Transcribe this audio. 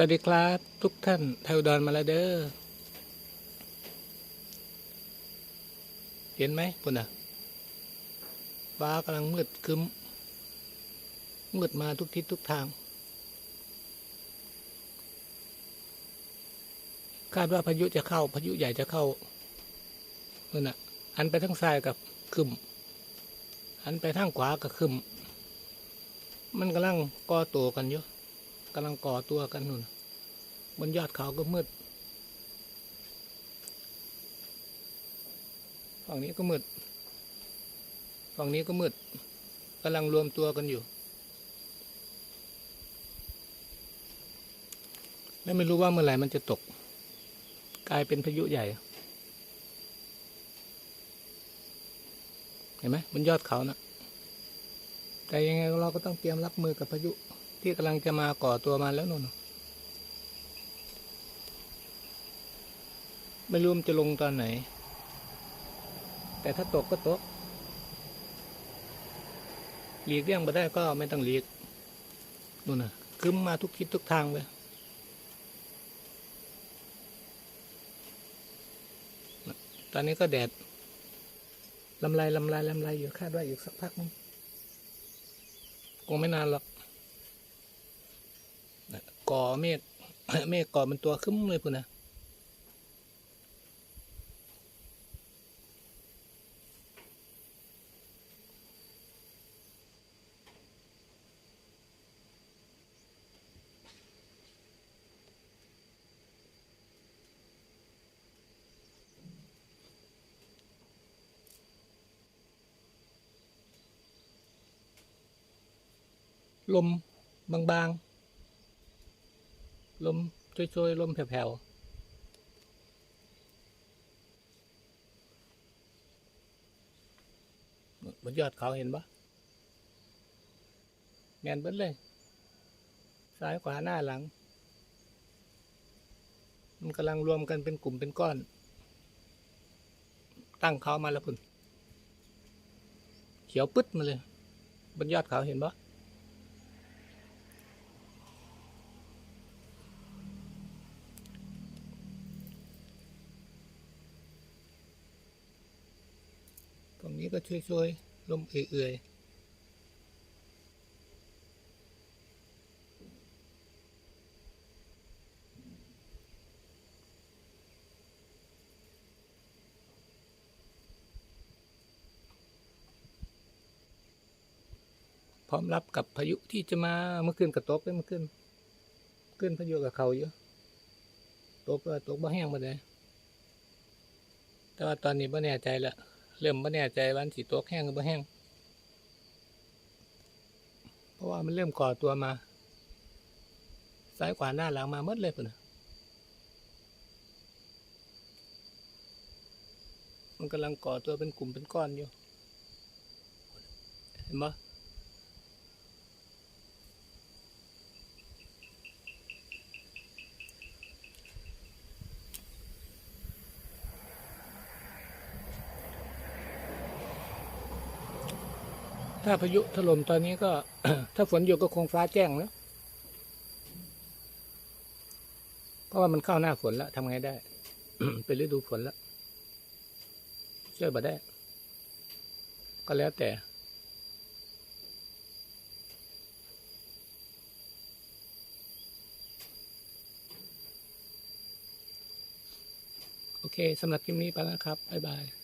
วัสดีครับ ทุกท่านไทยอุดรมาแล้วเด้อเห็นไหมปุ่นอะฟ้ากำลังมืดคึ้มมืดมาทุกทิศทุกทาง คาดว่าพายุจะเข้า พายุใหญ่จะเข้านั่นน่ะหันไปทางซ้ายกับคึมหันไปทางขวากับคึมมันกำลังก่อตัวกันอยู่ กำลังก่อตัวกันนู่นบนยอดเขาก็มืดฝั่งนี้ก็มืดฝั่งนี้ก็มืดกำลังรวมตัวกันอยู่ และไม่รู้ว่าเมื่อไหร่มันจะตก กลายเป็นพายุใหญ่ เห็นไหมบนยอดเขานะแต่ยังไงเราก็ต้องเตรียมรับมือกับพายุ ที่กำลังจะมาก่อตัวมาแล้วนู่นไม่รู้มันจะลงตอนไหน แต่ถ้าตกก็ตก หลีกเลี่ยงไปได้ก็ไม่ต้องหลีกนู่นน่ะคึ้มมาทุกทิศทุกทางเลยตอนนี้ก็แดดลำไรลำไรลำไรอยู่คาดว่าอีกสักพักนึงคงไม่นานหรอก ก่อเมฆเมฆก่อเป็นตัวคึ้มเลยพุ่นนะลมบางๆ ลมโชยๆลมแผ่วๆบนยอดเขาเห็นปะแงนเบิดเลย ซ้ายขวาหน้าหลัง มันกำลังรวมกันเป็นกลุ่มเป็นก้อน ตั้งเขามาแล้วพุ่น เขียวปึ๊ดมาเลย บนยอดเขาเห็นปะ งนี้ก็ช่วยๆลมเอื่อยๆพร้อมรับกับพายุที่จะมาเมื่อคืนกับตกเลยเมื่อคืนขึ้นพายุกับเขาอยู่ตกตกบ่แห้งมาเลยแต่ว่าตอนนี้บ่แน่ใจละ เริ่มไม่แน่ใจวันสีตัวแห้งหรือไม่แห้ง เพราะว่ามันเริ่มก่อตัวมา ซ้ายขวาหน้าหลังมาหมดเลยปุ่นน่ะมันกำลังก่อตัวเป็นกลุ่มเป็นก้อนอยู่ เห็นปะ ถ้าพายุถล่มตอนนี้ก็ ถ้าฝนอยู่ก็คงฟ้าแจ้งแล้วเพราะว่ามันเข้าหน้าฝนแล้วทำไงได้ เป็นฤดูฝนแล้วช่วยบ่ได้ ก็แล้วแต่ โอเคสำหรับคลิปนี้ไปแล้วครับ บ๊ายบาย